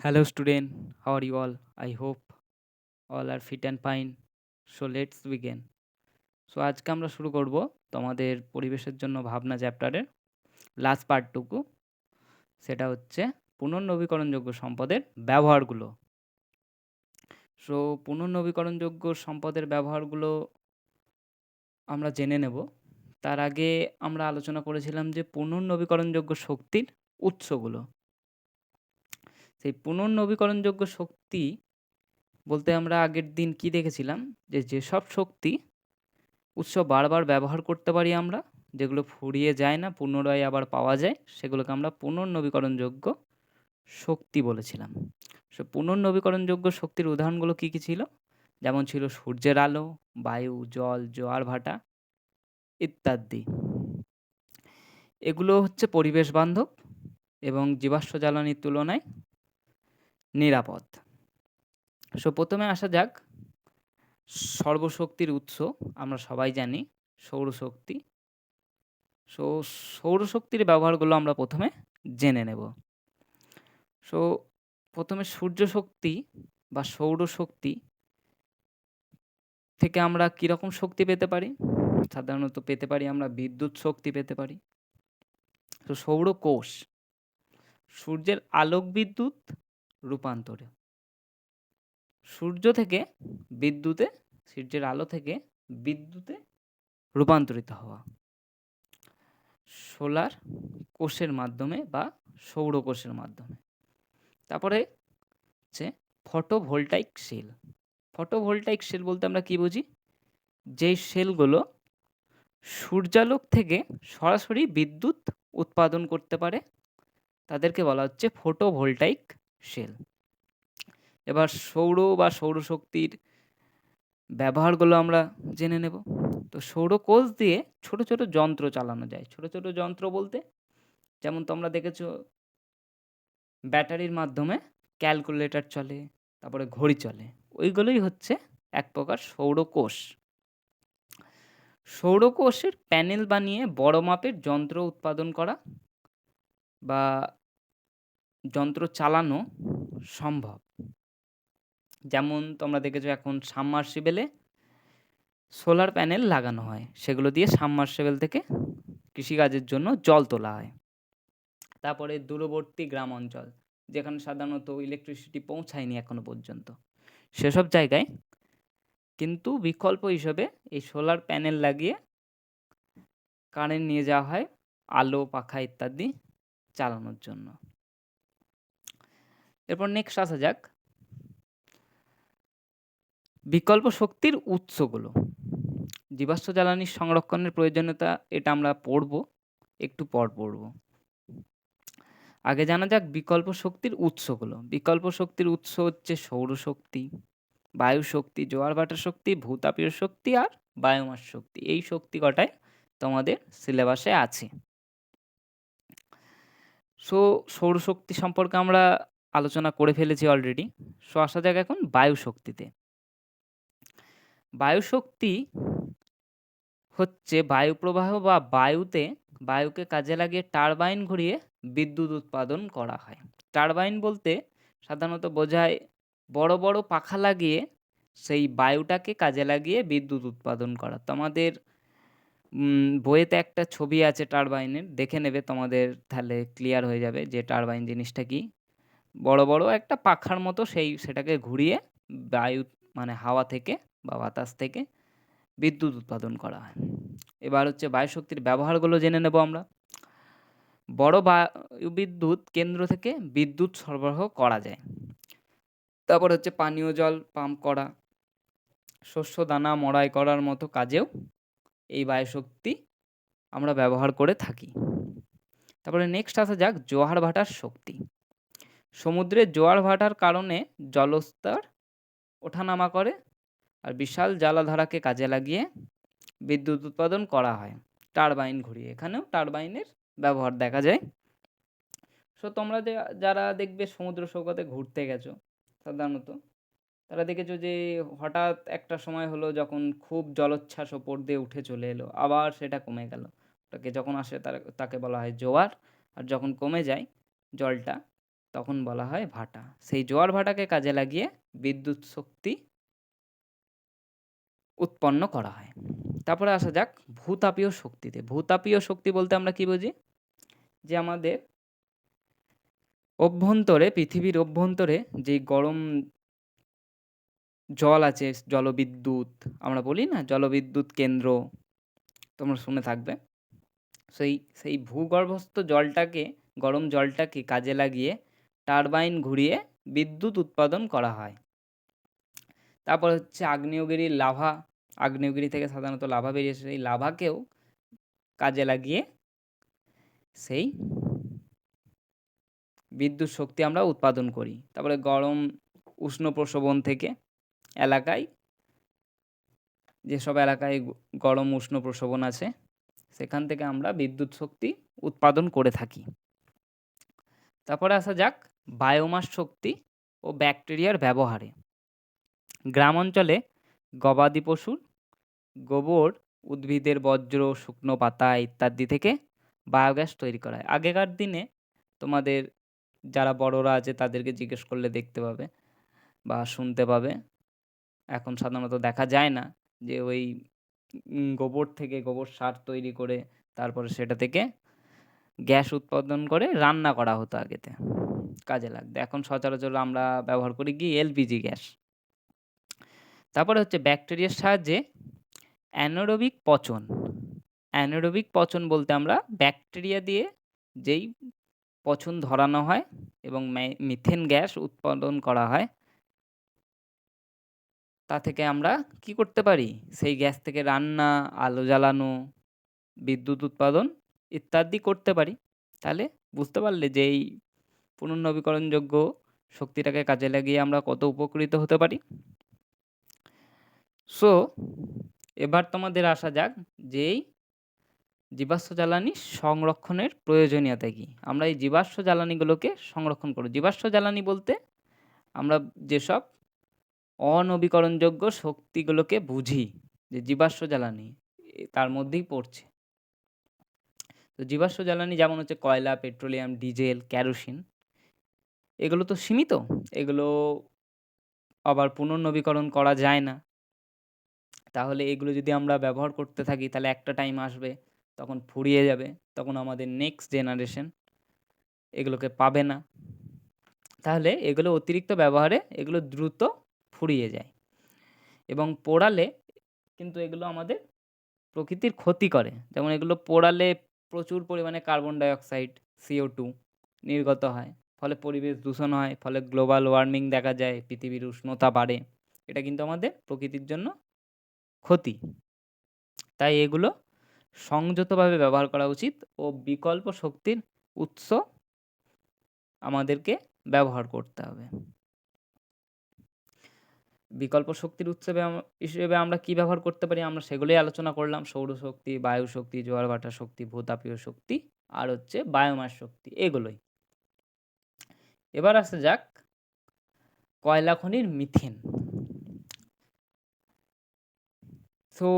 Hello, student. How are you all? I hope all are fit and fine. So let's begin. So আজকে আমরা শুরু করব তোমাদের পরিবেশের জন্য ভাবনা চ্যাপ্টারের লাস্ট পার্টটুকু সেটা হচ্ছে পুনর্নবীকরণযোগ্য সম্পদের ব্যবহারগুলো সো পুনর্নবীকরণযোগ্য সম্পদের ব্যবহারগুলো আমরা জেনে নেব তার আগে আমরা আলোচনা করেছিলাম যে পুনর্নবীকরণযোগ্য শক্তির উৎসগুলো সেই পুনর্নবীকরণযোগ্য শক্তি বলতে আমরা আগের দিন কি দেখেছিলাম? যে যেসব শক্তি উৎস বারবার ব্যবহার করতে পারি আমরা, যেগুলো ফুরিয়ে যায় না, পুনরায় আবার পাওয়া যায়, সেগুলোকে আমরা পুনর্নবীকরণযোগ্য শক্তি বলেছিলাম। সো, পুনর্নবীকরণযোগ্য শক্তির উদাহরণগুলো কী কী ছিল? যেমন ছিল সূর্যের আলো, বায়ু, জল, জোয়ার ভাটা ইত্যাদি। এগুলো হচ্ছে পরিবেশ বান্ধব এবং জীবাশ্ম জ্বালানির তুলনায় নিরাপদ। সো প্রথমে আসা যাক। সর্বশক্তির উৎস, আমরা সবাই জানি সৌরশক্তি। সো সৌরশক্তির ব্যবহারগুলো আমরা প্রথমে জেনে নেব। সো প্রথমে সূর্য শক্তি বা সৌরশক্তি থেকে আমরা কীরকম শক্তি পেতে পারি? সাধারণত পেতে পারি আমরা বিদ্যুৎ শক্তি পেতে পারি। তো সৌর কোষ সূর্যের আলোক বিদ্যুৎ রূপান্তরে। সূর্য থেকে বিদ্যুতে, সূর্যের আলো থেকে বিদ্যুতে রূপান্তরিত হওয়া। সোলার কোষের মাধ্যমে বা সৌর কোষের মাধ্যমে। তারপরে হচ্ছে ফটোভোল্টাইক সেল। ফটোভোল্টাইক সেল বলতে আমরা কি বুঝি? যেই সেলগুলো সূর্যালোক থেকে সরাসরি বিদ্যুৎ উৎপাদন করতে পারে, তাদেরকে বলা হচ্ছে ফটোভোল্টাইক সেল এবার সৌর বা সৌরশক্তির ব্যবহারগুলো আমরা জেনে নেব। তো সৌর কোষ দিয়ে ছোট ছোট যন্ত্র চালানো যায়। ছোট ছোট যন্ত্র বলতে যেমন তোমরা দেখেছ, ব্যাটারির মাধ্যমে ক্যালকুলেটর চলে, তারপরে ঘড়ি চলে। ওইগুলোই হচ্ছে এক প্রকার সৌরকোষ সৌরকোষের প্যানেল বানিয়ে বড় মাপের যন্ত্র উৎপাদন করা বা যন্ত্র চালানো সম্ভব। যেমন তোমরা দেখেছ এখন সাবমার্সিবেলে সোলার প্যানেল লাগানো হয়। সেগুলো দিয়ে সাবমার্সিবেল থেকে কৃষিকাজের জন্য জল তোলা হয়। তারপরে দূরবর্তী গ্রাম অঞ্চল যেখানে সাধারণত ইলেকট্রিসিটি পৌঁছায়নি এখনও পর্যন্ত। সেসব জায়গায় কিন্তু বিকল্প হিসেবে এই সোলার প্যানেল লাগিয়ে কারেন্ট নিয়ে যাওয়া হয় আলো, পাখা ইত্যাদি চালানোর জন্য। এরপর নেক্সট আসা যাক। বিকল্প শক্তির উৎসগুলো। জীবাশ্ম জ্বালানির সংরক্ষণের প্রয়োজনীয়তা এটা আমরা পড়ব, একটু পর পড়ব। আগে জানা যাক বিকল্প শক্তির উৎসগুলো। বিকল্প শক্তির উৎস হচ্ছে সৌরশক্তি বায়ু শক্তি জোয়ার ভাটার শক্তি, ভূতাপীয় শক্তি আর বায়োমাস শক্তি। এই শক্তি কটায় তোমাদের সিলেবাসে আছে। সো সৌরশক্তি সম্পর্কে আমরা আলোচনা করে ফেলেছি অলরেডি সো আসা যাক এখন বায়ু শক্তিতে বায়ুশক্তি হচ্ছে বায়ুপ্রবাহ বা বায়ুতে বায়ুকে কাজে লাগিয়ে টারবাইন ঘুরিয়ে বিদ্যুৎ উৎপাদন করা হয়। টারবাইন বলতে সাধারণত বোঝায় বড় বড় পাখা লাগিয়ে সেই বায়ুটাকে কাজে লাগিয়ে বিদ্যুৎ উৎপাদন করা। তোমাদের বইয়েতে একটা ছবি আছে টারবাইনের, দেখে নেবে তোমাদের তাহলে ক্লিয়ার হয়ে যাবে যে টারবাইন জিনিসটা কি। বড় বড় একটা পাখার মতো সেই সেটাকে ঘুরিয়ে বায়ু মানে হাওয়া থেকে বা বাতাস থেকে বিদ্যুৎ উৎপাদন করা হয়। এবার হচ্ছে বায়ুশক্তির ব্যবহারগুলো জেনে নেব আমরা। বড় বায়ু বিদ্যুৎ কেন্দ্র থেকে বিদ্যুৎ সরবরাহ করা যায়। তারপর হচ্ছে পানীয় জল পাম্প করা, শস্য, দানা, মড়াই করার মতো কাজেও এই বায়ুশক্তি আমরা ব্যবহার করে থাকি। তারপরে নেক্সট আসা যাক জোয়ার ভাটার শক্তি। সমুদ্রের জোয়ার ভাটার কারণে জলস্তর ওঠানামা করে আর বিশাল জ্বালাধারাকে কাজে লাগিয়ে বিদ্যুৎ উৎপাদন করা হয়। টারবাইন ঘুরিয়ে এখানেও টারবাইনের ব্যবহার দেখা যায়। সো তোমরা যে, যারা দেখবে সমুদ্র সৈকতে ঘুরতে গেছো, সাধারণত, তারা দেখেছ যে, হঠাৎ একটা সময় হলো যখন খুব জলোচ্ছ্বাস ওপর দিয়ে উঠে চলে এলো, আবার সেটা কমে গেল। ওটাকে যখন আসে তার, তাকে বলা হয় জোয়ার, আর যখন কমে যায়, জলটা তখন বলা হয় ভাটা। সেই জোয়ার ভাটাকে কাজে লাগিয়ে বিদ্যুৎ শক্তি উৎপন্ন করা হয়। তারপরে আসা যাক ভূতাপীয় শক্তিতে। ভূতাপীয় শক্তি বলতে আমরা কি বুঝি? যে আমাদের অভ্যন্তরে, পৃথিবীর অভ্যন্তরে যেই গরম জল আছে, জলবিদ্যুৎ, আমরা বলি না জলবিদ্যুৎ কেন্দ্র, তোমরা শুনে থাকবে। সেই সেই ভূগর্ভস্থ জলটাকে, গরম জলটাকে কাজে লাগিয়ে টারবাইন ঘুরিয়ে বিদ্যুৎ উৎপাদন করা হয়। তারপর হচ্ছে আগ্নেয়গিরির লাভা। আগ্নেয়গিরি থেকে সাধারণত লাভা বেরিয়ে সেই লাভাকেও কাজে লাগিয়ে সেই বিদ্যুৎ শক্তি আমরা উৎপাদন করি। তারপরে গরম, উষ্ণ প্রসবন থেকে এলাকায় যেসব এলাকায় গরম, উষ্ণ প্রসবন আছে, সেখান থেকে আমরা বিদ্যুৎ শক্তি উৎপাদন করে থাকি। তারপরে আসা যাক বায়োমাস শক্তি ও ব্যাকটেরিয়ার ব্যবহারে। গ্রাম অঞ্চলে গবাদি পশুর, গোবর, উদ্ভিদের বজ্র শুকনো পাতা ইত্যাদি থেকে বায়োগ্যাস তৈরি করা হয়। আগেকার দিনে তোমাদের যারা বড়রা আছে তাদেরকে জিজ্ঞেস করলে দেখতে পাবে বা শুনতে পাবে। এখন সাধারণত দেখা যায় না যে ওই গোবর থেকে গোবর সার তৈরি করে তারপরে সেটা থেকে গ্যাস উৎপাদন করে রান্না করা হতো আগেতে। কাজে লাগতো এখন সচরাচর আমরা ব্যবহার করি কি এলপিজি গ্যাস। তারপরে হচ্ছে ব্যাকটেরিয়ার সাহায্যে অ্যানোরোবিক পচন। অ্যানোরোবিক পচন বলতে আমরা ব্যাকটেরিয়া দিয়ে যেই পচন ধরানো হয় এবং মিথেন গ্যাস উৎপাদন করা হয়, তা থেকে আমরা কি করতে পারি? সেই গ্যাস থেকে রান্না, আলো জ্বালানো, বিদ্যুৎ উৎপাদন ইত্যাদি করতে পারি। তাহলে বুঝতে পারলে যে এই পুনর্নবীকরণযোগ্য শক্তিটাকে কাজে লাগিয়ে আমরা কত উপকৃত হতে পারি? সো এবার তোমাদের আসা যাক যে জীবাশ্ম জ্বালানি সংরক্ষণের প্রয়োজনীয়তা কী? আমরা এই জীবাশ্ম জ্বালানিগুলোকে সংরক্ষণ করব। জীবাশ্ম জ্বালানি বলতে আমরা যেসব অনবীকরণযোগ্য শক্তিগুলোকে বুঝি যে জীবাশ্ম জ্বালানি তার মধ্যেই পড়ছে। তো জীবাশ্ম জ্বালানি যেমন হচ্ছে কয়লা, পেট্রোলিয়াম, ডিজেল ক্যারোসিন এগুলো তো সীমিত, এগুলো আবার পুনর্নবীকরণ করা যায় না। তাহলে এগুলো যদি আমরা ব্যবহার করতে থাকি, তাহলে একটা টাইম আসবে, তখন ফুরিয়ে যাবে, তখন আমাদের নেক্সট জেনারেশন এগুলোকে পাবে না। তাহলে এগুলো অতিরিক্ত ব্যবহারে এগুলো দ্রুত ফুরিয়ে যায় এবং পোড়ালে কিন্তু এগুলো আমাদের প্রকৃতির ক্ষতি করে। যেমন এগুলো পোড়ালে প্রচুর পরিমাণে কার্বন ডাইঅক্সাইড সিও টু নির্গত হয়। ফলে পরিবেশ দূষণ হয়, ফলে গ্লোবাল ওয়ার্মিং দেখা যায়, পৃথিবীর উষ্ণতা বাড়ে। এটা কিন্তু আমাদের প্রকৃতির জন্য ক্ষতি। তাই এগুলো সংযতভাবে ব্যবহার করা উচিত ও বিকল্প শক্তির উৎস আমাদেরকে ব্যবহার করতে হবে। বিকল্প শক্তির উৎস হিসেবে আমরা কি ব্যবহার করতে পারি? আমরা সেগুলোই আলোচনা করলাম। সৌরশক্তি বায়ু শক্তি, জোয়ার ভাটা শক্তি, ভূতাপীয় শক্তি, আর হচ্ছে বায়োমাস শক্তি, এগুলোই। এবার আসা যাক, কয়লা খনির মিথেন। তো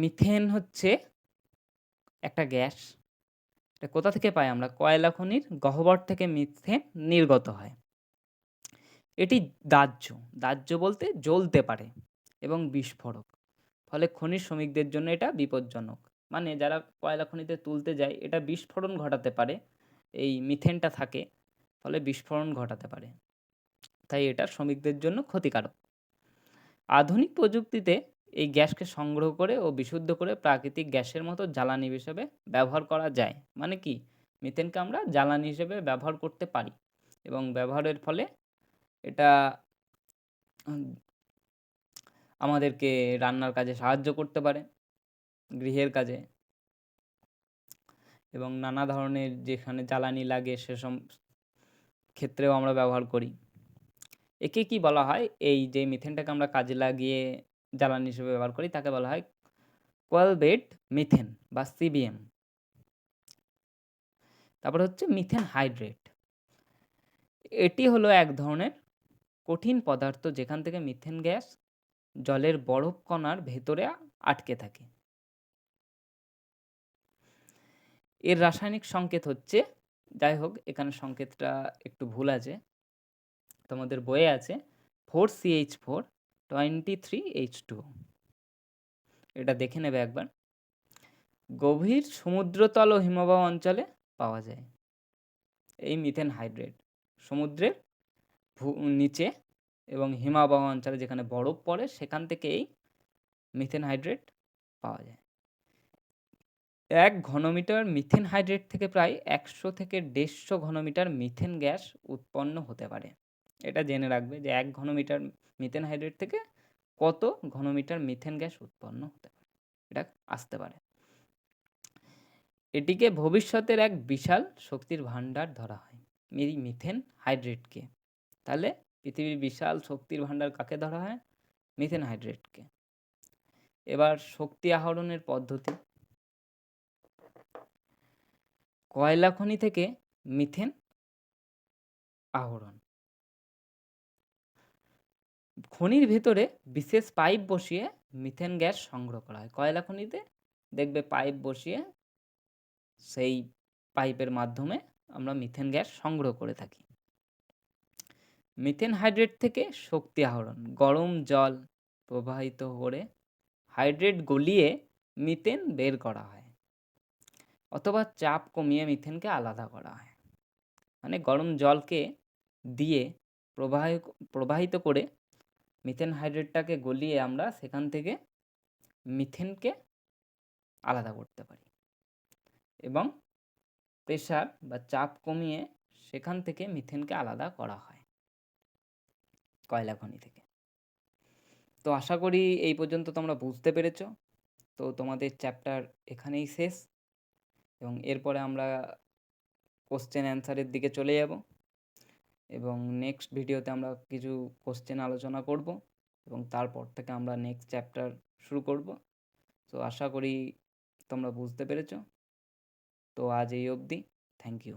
মিথেন হচ্ছে একটা গ্যাস, এটা কোথা থেকে পাই আমরা? কয়লা খনির গহ্বর থেকে মিথেন নির্গত হয়। এটি দাহ্য দাহ্য বলতে জ্বলতে পারে এবং বিস্ফোরক, ফলে খনির শ্রমিকদের জন্য এটা বিপজ্জনক। মানে যারা কয়লা খনিতে তুলতে যায়, এটা বিস্ফোরণ ঘটাতে পারে, এই মিথেনটা থাকে। ফলে বিস্ফোরণ ঘটাতে পারে। তাই এটা শ্রমিকদের জন্য ক্ষতিকারক। আধুনিক প্রযুক্তিতে এই গ্যাসকে সংগ্রহ করে ও বিশুদ্ধ করে প্রাকৃতিক গ্যাসের মতো জ্বালানি হিসেবে ব্যবহার করা যায়। মানে কি? মিথেনকে আমরা জ্বালানি হিসেবে ব্যবহার করতে পারি এবং ব্যবহারের ফলে এটা আমাদেরকে রান্নার কাজে সাহায্য করতে পারে, গৃহের কাজে। এবং নানা ধরনের যেখানে জ্বালানি লাগে সেসব ক্ষেত্রেও আমরা ব্যবহার করি। একে কি বলা হয়? এই যে মিথেনটাকে আমরা কাজে লাগিয়ে জ্বালানি হিসেবে ব্যবহার করি, তাকে বলা হয় কোয়ালবেট মিথেন বা সিবিএম তারপর হচ্ছে মিথেন হাইড্রেট এটি হলো এক ধরনের কঠিন পদার্থ যেখান থেকে মিথেন গ্যাস জলের বরফ কণার ভেতরে আটকে থাকে। এর রাসায়নিক সংকেত হচ্ছে যাই হোক, এখানে সংকেতটা একটু ভুল আছে। তোমাদের বইয়ে আছে four CH four twenty three H two এটা দেখে নেবে একবার। গভীর সমুদ্রতল ও হিমবাহ অঞ্চলে পাওয়া যায়। এই মিথেন হাইড্রেট সমুদ্রের নিচে এবং হিমাবহ অঞ্চলে যেখানে বরফ পড়ে, সেখান থেকে এই মিথেন হাইড্রেট পাওয়া যায়। এক ঘনমিটার মিথেন হাইড্রেট থেকে প্রায় একশো থেকে দেড়শো ঘনমিটার মিথেন গ্যাস উৎপন্ন হতে পারে। এটা জেনে রাখবে যে এক ঘনমিটার মিথেন হাইড্রেট থেকে কত ঘনমিটার মিথেন গ্যাস উৎপন্ন হতে পারে। এটা আসতে পারে। এটিকে ভবিষ্যতের এক বিশাল শক্তির ভাণ্ডার ধরা হয় এই মিথেন হাইড্রেটকে। তাহলে পৃথিবীর বিশাল শক্তির ভাণ্ডার কাকে ধরা হয়? মিথেন হাইড্রেটকে। এবার শক্তি আহরণের পদ্ধতি। কয়লা খনি থেকে মিথেন আহরণ। খনির ভেতরে বিশেষ পাইপ বসিয়ে মিথেন গ্যাস সংগ্রহ করা হয়। কয়লা খনিতে দেখবে পাইপ বসিয়ে সেই পাইপের মাধ্যমে আমরা মিথেন গ্যাস সংগ্রহ করে থাকি। মিথেন হাইড্রেট থেকে শক্তি আহরণ, গরম জল প্রবাহিত করে হাইড্রেট গলিয়ে মিথেন বের করা হয়। অথবা চাপ কমিয়ে মিথেনকে আলাদা করা হয়। মানে গরম জলকে দিয়ে প্রবাহ প্রবাহিত করে মিথেন হাইড্রেটটাকে গলিয়ে আমরা সেখান থেকে মিথেনকে আলাদা করতে পারি। এবং প্রেশার বা চাপ কমিয়ে সেখান থেকে মিথেনকে আলাদা করা হয় কয়লা খনি থেকে। তো আশা করি এই পর্যন্ত তোমরা বুঝতে পেরেছ। তো তোমাদের চ্যাপ্টার এখানেই শেষ। এবং এরপরে আমরা কোশ্চেন অ্যান্সারের দিকে চলে যাব এবং নেক্সট ভিডিওতে আমরা কিছু কোশ্চেন আলোচনা করব এবং তারপর থেকে আমরা নেক্সট চ্যাপ্টার শুরু করব। তো আশা করি তোমরা বুঝতে পেরেছ। তো আজ এই অবধি। Thank you